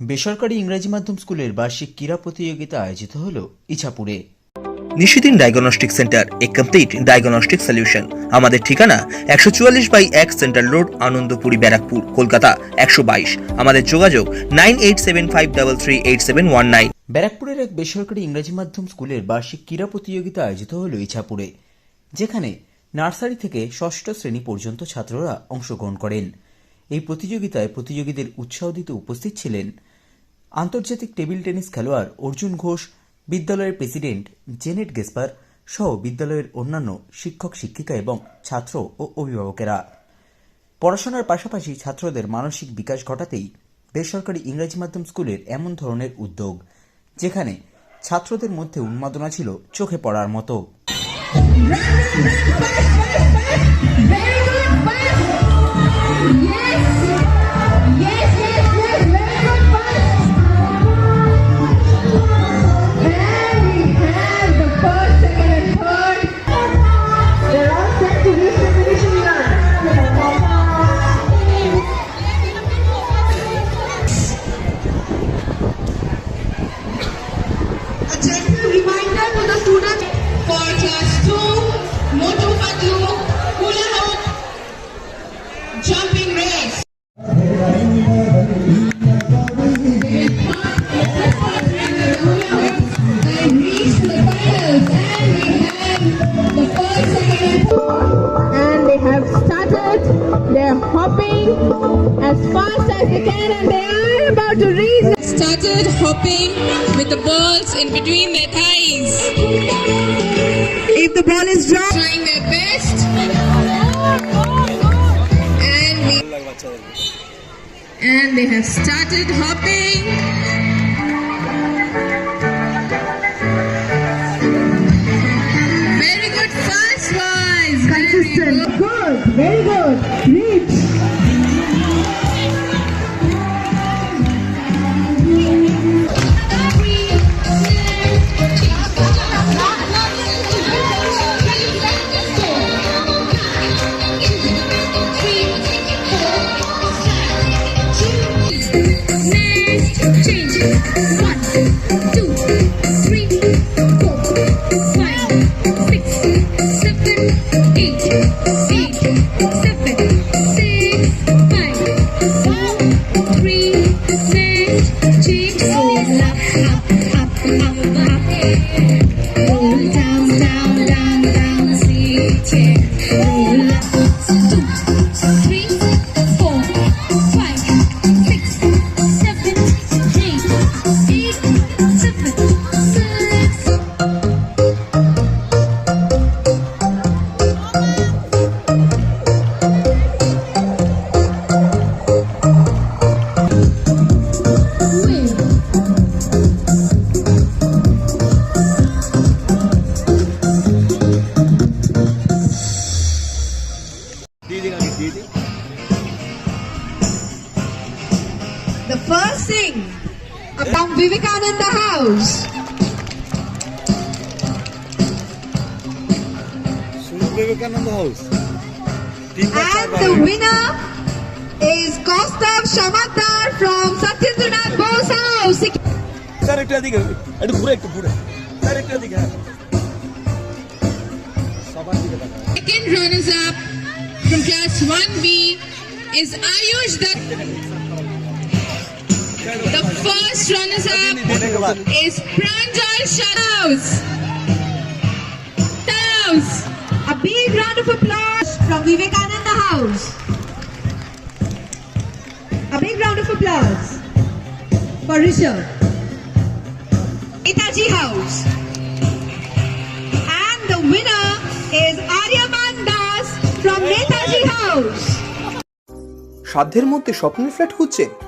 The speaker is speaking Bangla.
বেসরকারি ইংরেজি মাধ্যম স্কুলের বার্ষিক ক্রীড়া প্রতিযোগিতা আয়োজিত হল ইছাপুরে। নিশিদিন ডায়াগনস্টিক সেন্টার এ কমপ্লিট ডায়াগনস্টিক সলিউশন। আমাদের ঠিকানা একশো চুয়াল্লিশ বাই এক সেন্ট্রাল রোড আনন্দপুরি ব্যারাকপুর কলকাতা একশো বাইশ। আমাদের যোগাযোগ nine eight seven five double three eight seven one nine. ব্যারাকপুরের এক বেসরকারি ইংরেজি মাধ্যম স্কুলের বার্ষিক ক্রীড়া প্রতিযোগিতা আয়োজিত হল ইছাপুরে যেখানে নার্সারি থেকে ষষ্ঠ শ্রেণি পর্যন্ত ছাত্ররা অংশগ্রহণ করেন। এই প্রতিযোগিতায় প্রতিযোগীদের উৎসাহ দিতে উপস্থিত ছিলেন আন্তর্জাতিক টেবিল টেনিস খেলোয়াড় অর্জুন ঘোষ, বিদ্যালয়ের প্রেসিডেন্ট জেনেট গেসপার সহ বিদ্যালয়ের অন্যান্য শিক্ষক, শিক্ষিকা এবং ছাত্র ও অভিভাবকেরা। পড়াশোনার পাশাপাশি ছাত্রদের মানসিক বিকাশ ঘটাতেই বেসরকারি ইংরাজি মাধ্যম স্কুলের এমন ধরনের উদ্যোগ, যেখানে ছাত্রদের মধ্যে উন্মাদনা ছিল চোখে পড়ার মতো। Fast as they can, and they are about to reach. started hopping with the balls in between their thighs, If the ball is dropped. trying their best. And we and they have started hopping. see. from Vivekananda House. the House. And the winner is Kostav Shamadar from Satyendranath Bose House. Sir, ekta dikha. Second runners-up from class 1B is Ayush Dutt. First runners up is Pranjal Shadaus. Shadaus. A big round of applause from Vivekananda House. A big round of applause for Rishabh. Itachi House. And the winner is Aryaman Das from Netaji House. সাধ্যের মধ্যে স্বপ্নের ফ্ল্যাট খুঁজছেন